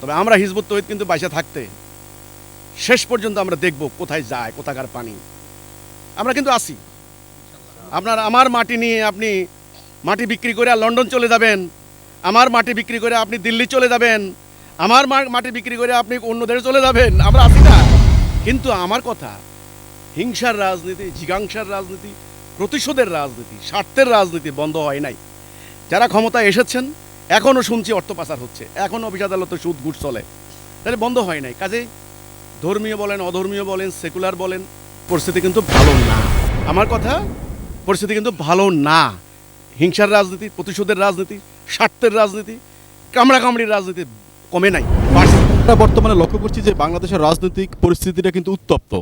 তবে আমরা হিজবুত তহিদ কিন্তু বাইসে থাকতে শেষ পর্যন্ত আমরা দেখব কোথায় যায়, কোথাকার পানি। আমরা কিন্তু আসি। আপনার আমার মাটি নিয়ে আপনি মাটি বিক্রি করে লন্ডন চলে যাবেন, আমার মাটি বিক্রি করে আপনি দিল্লি চলে যাবেন, আমার মাটি বিক্রি করে আপনি অন্য দেশে চলে যাবেন, আমরা আসি না। কিন্তু আমার কথা, হিংসার রাজনীতি, জিগাংসার রাজনীতি, প্রতিশোধের রাজনীতি, স্বার্থের রাজনীতি বন্ধ হয় নাই। যারা ক্ষমতায় এসেছেন এখনও শুনছি অর্থ পাচার হচ্ছে। এখনও অফিস আদালতে সুদ ঘুষ চলে। তাহলে বন্ধ হয় নাই। কাজে ধর্মীয় বলেন, অধর্মীয় বলেন, সেকুলার বলেন, পরিস্থিতি কিন্তু ভালো না। আমার কথা, পরিস্থিতি কিন্তু ভালো না। হিংসার রাজনীতি, প্রতিশোধের রাজনীতি, স্বার্থের রাজনীতি, কামড়াকামড়ির রাজনীতি কমে নাই। বর্তমানে লক্ষ্য করছি যে বাংলাদেশের রাজনৈতিক পরিস্থিতিটা কিন্তু উত্তপ্ত।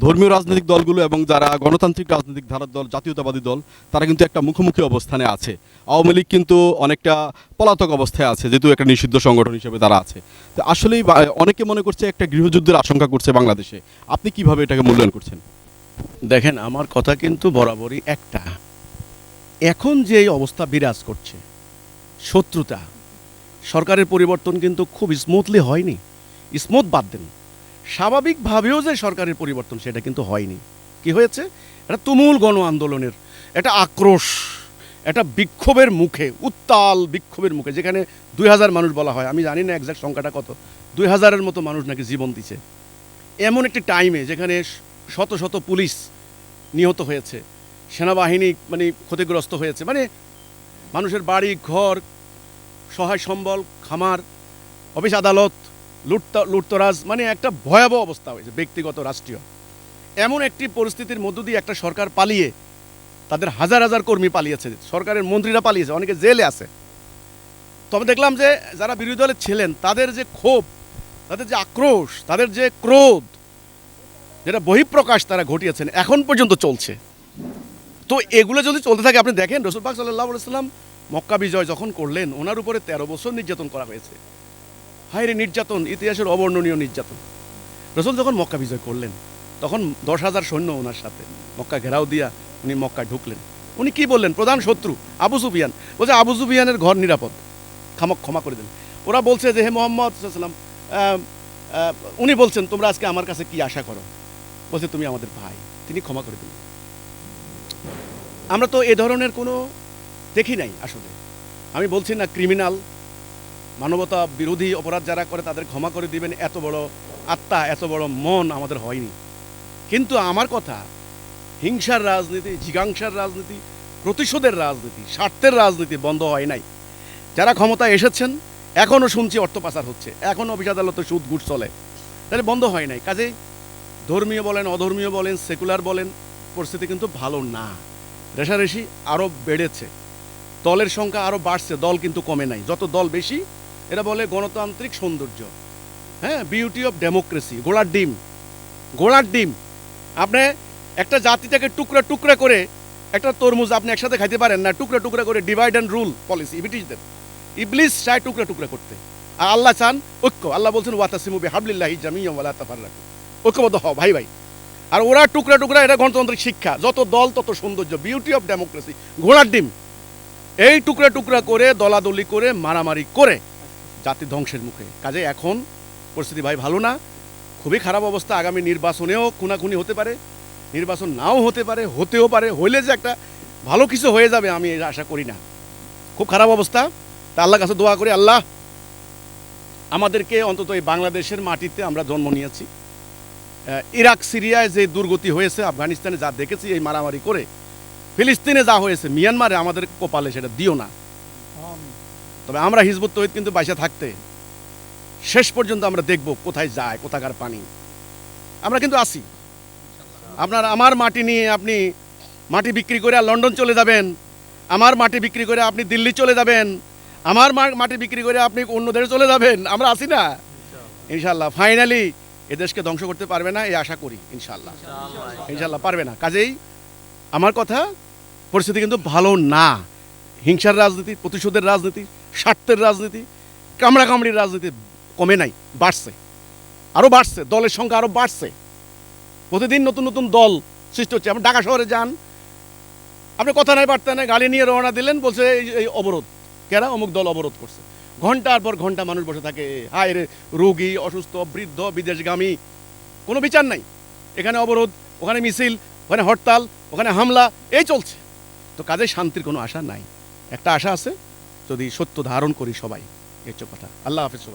ধর্মীয় রাজনৈতিক দলগুলো এবং যারা গণতান্ত্রিক রাজনৈতিক ধারার দল, জাতীয়তাবাদী দল, তারা কিন্তু একটা মুখোমুখি অবস্থানে আছে। আওয়ামী লীগ কিন্তু অনেকটা পলাতক অবস্থায় আছে, যেহেতু একটা নিষিদ্ধ সংগঠন হিসেবে তারা আছে। তো আসলেই অনেকে মনে করছে একটা গৃহযুদ্ধের আশঙ্কা করছে বাংলাদেশে। আপনি কীভাবে এটাকে মূল্যায়ন করছেন? দেখেন, আমার কথা কিন্তু বরাবরই একটা। এখন যে অবস্থা বিরাজ করছে, শত্রুতা, সরকারের পরিবর্তন কিন্তু খুব স্মুথলি হয়নি। স্মুথ বাদ দেন। স্বাভাবিকভাবেও যে সরকারের পরিবর্তন, সেটা কিন্তু হয়নি। কি হয়েছে? এটা তুমুল গণ আন্দোলনের এটা আক্রোশ এটা বিক্ষোভের মুখে, উত্তাল বিক্ষোভের মুখে, যেখানে দুই হাজার মানুষ বলা হয়, আমি জানি না একজাক্ট সংখ্যাটা কত, দুই হাজারের মতো মানুষ নাকি জীবন দিছে। এমন একটি টাইমে যেখানে শত শত পুলিশ নিহত হয়েছে, সেনাবাহিনী মানে ক্ষতিগ্রস্ত হয়েছে মানে মানুষের বাড়ি, ঘর, সহায় সম্বল, খামার, অফিস আদালত লুটতা, লুটতরাজ মানে একটা ভয়াবহ অবস্থা হয়েছে ব্যক্তিগত, রাষ্ট্রীয়। এমন একটি পরিস্থিতির মধ্য দিয়ে একটা সরকার পালিয়ে, তাদের হাজার হাজার কর্মী পালিয়েছে, সরকারের মন্ত্রীরা পালিয়েছে, অনেকে জেলে আছে। তবে দেখলাম যে, যারা বিরোধী দলের ছিলেন, তাদের যে ক্ষোভ, তাদের যে আক্রোশ, তাদের যে ক্রোধ, যেটা বহিঃপ্রকাশ তারা ঘটিয়েছেন, এখন পর্যন্ত চলছে। তো এগুলো যদি চলতে থাকে, আপনি দেখেন, রসুল পাক সাল্লাহ সাল্লাম মক্কা বিজয় যখন করলেন, ওনার উপরে তেরো বছর নির্যাতন করা হয়েছে। হায়রে নির্যাতন, ইতিহাসের অবর্ণনীয় নির্যাতন। রসুল যখন মক্কা বিজয় করলেন, তখন দশ হাজার সৈন্য ওনার সাথে, মক্কা ঘেরাও দিয়া উনি মক্কা ঢুকলেন। উনি কি বললেন? প্রধান শত্রু, আবু সুফিয়ান। বলছে, আবু সুফিয়ানের ঘর নিরাপদ। ক্ষমা ক্ষমা করে দেন। ওরা বলছে যে, হে মোহাম্মদ সাল্লাম উনি বলছেন, তোমরা আজকে আমার কাছে কি আশা করো? বলছে, তুমি আমাদের ভাই। তিনি ক্ষমা করে দিলেন। আমরা তো এ ধরনের কোনো দেখি নাই আসলে। আমি বলছি না ক্রিমিনাল মানবতা বিরোধী অপরাধ যারা করে তাদের ক্ষমা করে দিবেন, এত বড় আত্মা, এত বড় মন আমাদের হয়নি। কিন্তু আমার কথা, হিংসার রাজনীতি, জিগাংসার রাজনীতি, প্রতিশোধের রাজনীতি, স্বার্থের রাজনীতি বন্ধ হয় নাই। যারা ক্ষমতায় এসেছেন এখনও শুনছি অর্থ পাচার হচ্ছে। এখনও অফিস আদালতে সুদ ঘুষ চলে। তাহলে বন্ধ হয় নাই। কাজেই ধর্মীয় বলেন, অধর্মীয় বলেন, সেকুলার বলেন, পরিস্থিতি কিন্তু ভালো না। রেশারেশি আরও বেড়েছে। দলের সংখ্যা আরও বাড়ছে, দল কিন্তু কমে নাই। যত দল বেশি এরা বলে গণতান্ত্রিক সৌন্দর্য। হ্যাঁ বিউটি অফ ডেমোক্রেসি গোড়ার ডিম। গোড়ার ডিম। আপনি একটা জাতিটাকে টুকরা টুকরা করে একটা তরমুজ আপনি একসাথে খাইতে পারেন না, টুকরা টুকরা করে ডিভাইড অ্যান্ড রুল পলিসি ব্রিটিশদের। ইবলিস চায় টুকরা টুকরা করতে। আর আল্লাহ চান ঐক্য। আল্লাহ বলছেন, ওয়াতাসিমু বিহাবলিল্লাহি জামিয়া ওয়ালা তাফাররাকু। ঐক্যবদ্ধ হও, ভাই ভাই। আর ওরা টুকরা টুকরা, এটা গণতান্ত্রিক শিক্ষা। যত দল, তত সৌন্দর্য। বিউটি অফ ডেমোক্রেসি ঘোড়ার ডিম। এই টুকরা টুকরা করে, দলাদলি করে, মারামারি করে। জাতি ধ্বংসের মুখে। কাজে এখন পরিস্থিতি ভাই ভালো না। খুবই খারাপ অবস্থা। আগামী নির্বাচনেও খুনাখুনি হতে পারে। নির্বাচন নাও হতে পারে, হতেও পারে। হইলে যে একটা ভালো কিছু হয়ে যাবে আমি আশা করি না। খুব খারাপ অবস্থা। তা আল্লাহর কাছে দোয়া করি, আল্লাহ আমাদেরকে অন্তত এই বাংলাদেশের মাটিতে আমরা জন্ম নিয়েছি। ইরাক, সিরিয়ায় যে দুর্গতি হয়েছে, আফগানিস্তানে যা দেখেছি, এই মারামারি করে, ফিলিস্তিনে যা হয়েছে, মিয়ানমারে আমাদের কপালে সেটা দিও না। তবে আমরা হিজবুত তহিদ কিন্তু বাইসে থাকতে শেষ পর্যন্ত আমরা দেখব কোথায় যায় কোথাকার পানি। আমরা কিন্তু আসি। আপনার আমার মাটি নিয়ে আপনি মাটি বিক্রি করে লন্ডন চলে যাবেন আমার মাটি বিক্রি করে আপনি দিল্লি চলে যাবেন আমার মাটি বিক্রি করে আপনি অন্য দেশে চলে যাবেন আমরা আসি না। ইনশাল্লাহ ফাইনালি এদেশকে ধ্বংস করতে পারবে না এই আশা করি ইনশাল্লাহ ইনশাল্লাহ পারবে না। কাজেই আমার কথা পরিস্থিতি কিন্তু ভালো না। হিংসার রাজনীতি প্রতিশোধের রাজনীতি স্বার্থের রাজনীতি, কামড়াকামড়ির রাজনীতি কমে নাই, বাড়ছে। আরও বাড়ছে, দলের সংখ্যা আরও বাড়ছে। প্রতিদিন নতুন নতুন দল সৃষ্টি হচ্ছে। আপনি ঢাকা শহরে যান, আপনি কথা নাই, বার্তা নাই গাড়ি নিয়ে রওনা দিলেন, বলছে এই এই অবরোধ। কেরা? অমুক দল অবরোধ করছে। ঘণ্টার পর ঘণ্টা মানুষ বসে থাকে হায় রে, রোগী, অসুস্থ, বৃদ্ধ, বিদেশগামী। কোনো বিচার নাই। এখানে অবরোধ, ওখানে মিছিল, ওখানে হরতাল, ওখানে হামলা, এই চলছে। তো কাজে শান্তির কোনো আশা নাই। একটা আশা আছে যদি সত্য ধারণ করি সবাই হচ্ছে কথা। আল্লাহ হাফিজ